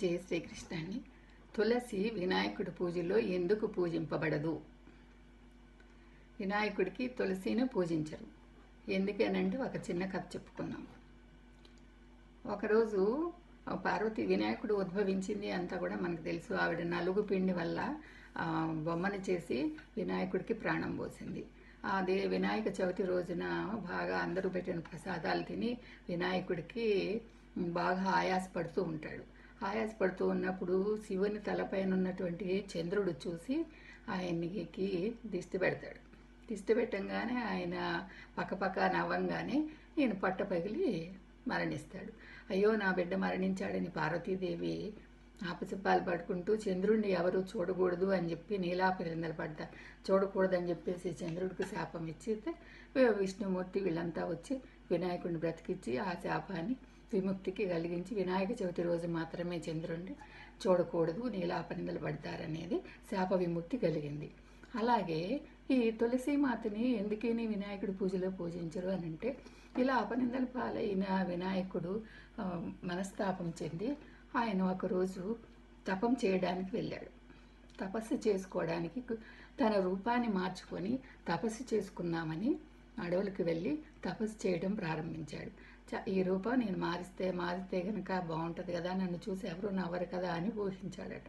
జయ శ్రీకృష్ణాన్ని. తులసి వినాయకుడి పూజలో ఎందుకు పూజింపబడదు? వినాయకుడికి తులసిని పూజించరు. ఎందుకనంటే ఒక చిన్న కథ చెప్పుకుందాం. ఒకరోజు పార్వతి వినాయకుడు ఉద్భవించింది అంతా కూడా మనకు తెలుసు. ఆవిడ నలుగు పిండి వల్ల బొమ్మను చేసి వినాయకుడికి ప్రాణం పోసింది. అదే వినాయక చవితి రోజున బాగా అందరూ పెట్టిన ప్రసాదాలు తిని వినాయకుడికి బాగా ఆయాసపడుతూ ఉంటాడు. ఆయాసపడుతూ ఉన్నప్పుడు శివుని తలపైన ఉన్నటువంటి చంద్రుడు చూసి ఆయనకి దిష్టి పెడతాడు. దిష్టి పెట్టంగానే ఆయన పక్కపక్క నవ్వంగానే ఈయన పట్ట పగిలి మరణిస్తాడు. అయ్యో నా బిడ్డ మరణించాడని పార్వతీదేవి ఆపసపాలు పడుకుంటూ చంద్రుడిని ఎవరు చూడకూడదు అని చెప్పి నీలాపరిందలు పడ్డా. చూడకూడదని చెప్పేసి చంద్రుడికి శాపం ఇచ్చితే విష్ణుమూర్తి వీళ్ళంతా వచ్చి వినాయకుడిని బ్రతికిచ్చి ఆ శాపాన్ని విముక్తికి కలిగించి వినాయక చవితి రోజు మాత్రమే చంద్రుణ్ణి చూడకూడదు నీలాపనిందలు పడతారనేది శాప విముక్తి కలిగింది. అలాగే ఈ తులసి మాతని ఎందుకని వినాయకుడి పూజలో పూజించరు అని అంటే ఇలా అపనిందల పాలైన వినాయకుడు మనస్తాపం చెంది ఆయన ఒకరోజు తపం చేయడానికి వెళ్ళాడు. తపస్సు చేసుకోవడానికి తన రూపాన్ని మార్చుకొని తపస్సు చేసుకుందామని అడవులకు వెళ్ళి తపస్సు చేయడం ప్రారంభించాడు. చ- ఈ రూపం నేను మారిస్తే మారితే కనుక బాగుంటుంది కదా నన్ను చూసి ఎవరు నవ్వరు కదా అని ఊహించాడట.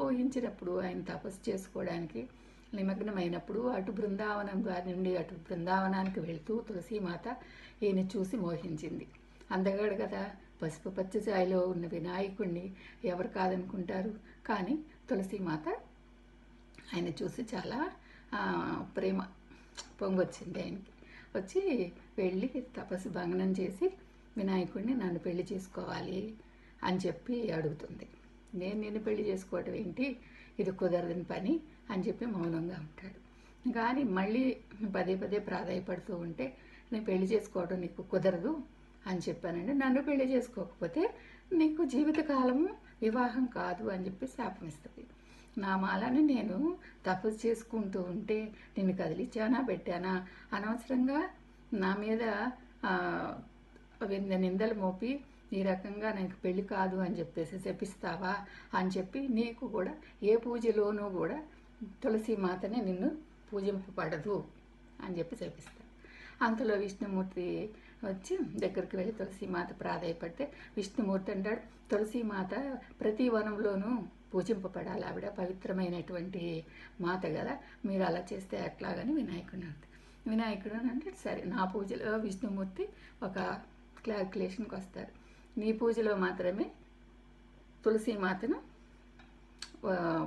ఊహించినప్పుడు ఆయన తపస్సు చేసుకోవడానికి నిమగ్నమైనప్పుడు అటు బృందావనం ద్వారా నుండి అటు బృందావనానికి వెళ్తూ తులసీమాత ఈయన చూసి మోహించింది. అందగాడు కదా పసుపు పచ్చ ఛాయలో ఉన్న వినాయకుడిని ఎవరు కాదనుకుంటారు? కానీ తులసీమాత ఆయన చూసి చాలా ప్రేమ పొంగొచ్చింది ఆయనకి. వచ్చి వెళ్ళి తపస్సు భంగనం చేసి వినాయకుడిని నన్ను పెళ్ళి చేసుకోవాలి అని చెప్పి అడుగుతుంది. నేను నిన్ను పెళ్ళి చేసుకోవటం ఏంటి? ఇది కుదరదని పని అని చెప్పి మౌనంగా ఉంటాడు. కానీ మళ్ళీ పదే పదే ప్రాధాయపడుతూ ఉంటే నేను పెళ్ళి చేసుకోవడం నీకు కుదరదు అని చెప్పానండి నన్ను పెళ్ళి చేసుకోకపోతే నీకు జీవితకాలము వివాహం కాదు అని చెప్పి శాపం ఇస్తుంది. నా మాలని నేను తపస్సు చేసుకుంటూ ఉంటే నిన్ను కదిలిచ్చానా పెట్టానా? అనవసరంగా నా మీద నిందలు మోపి ఈ రకంగా నాకు పెళ్ళి కాదు అని చెప్పేసి చెప్పిస్తావా అని చెప్పి నీకు కూడా ఏ పూజలోనూ కూడా తులసి మాతనే నిన్ను పూజింపబడదు అని చెప్పి చెప్పిస్తా అంతలో విష్ణుమూర్తి వచ్చి దగ్గరికి వెళ్ళి తులసీమాత ప్రాధాయపడితే విష్ణుమూర్తి అంటాడు తులసీమాత ప్రతి వనంలోనూ పూజింపబడాలి. ఆవిడ పవిత్రమైనటువంటి మాత కదా. మీరు అలా చేస్తే ఎట్లాగని వినాయకుడు అంటాడు వినాయకుడు అని అంటే సరే నా పూజలో విష్ణుమూర్తి ఒక క్లారికులేషన్కి వస్తారు. నీ పూజలో మాత్రమే తులసి మాతను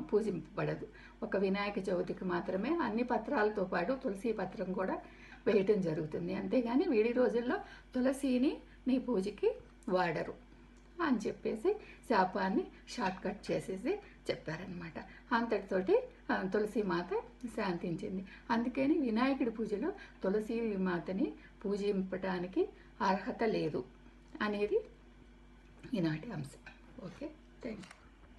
పూజింపబడదు. ఒక వినాయక చవితికి మాత్రమే అన్ని పత్రాలతో పాటు తులసి పత్రం కూడా వేయటం జరుగుతుంది. అంతేగాని వీడి రోజుల్లో తులసిని నీ పూజకి వాడరు. అని చెప్పేసి శాపాన్ని షార్ట్ కట్ చేసేసి చెప్పారనమాట అంతటితోటి తులసి మాత శాంతించింది. అందుకని వినాయకుడి పూజలో తులసి మాతని పూజింపటానికి అర్హత లేదు అనేది ఈనాటి అంశం. Okay thank you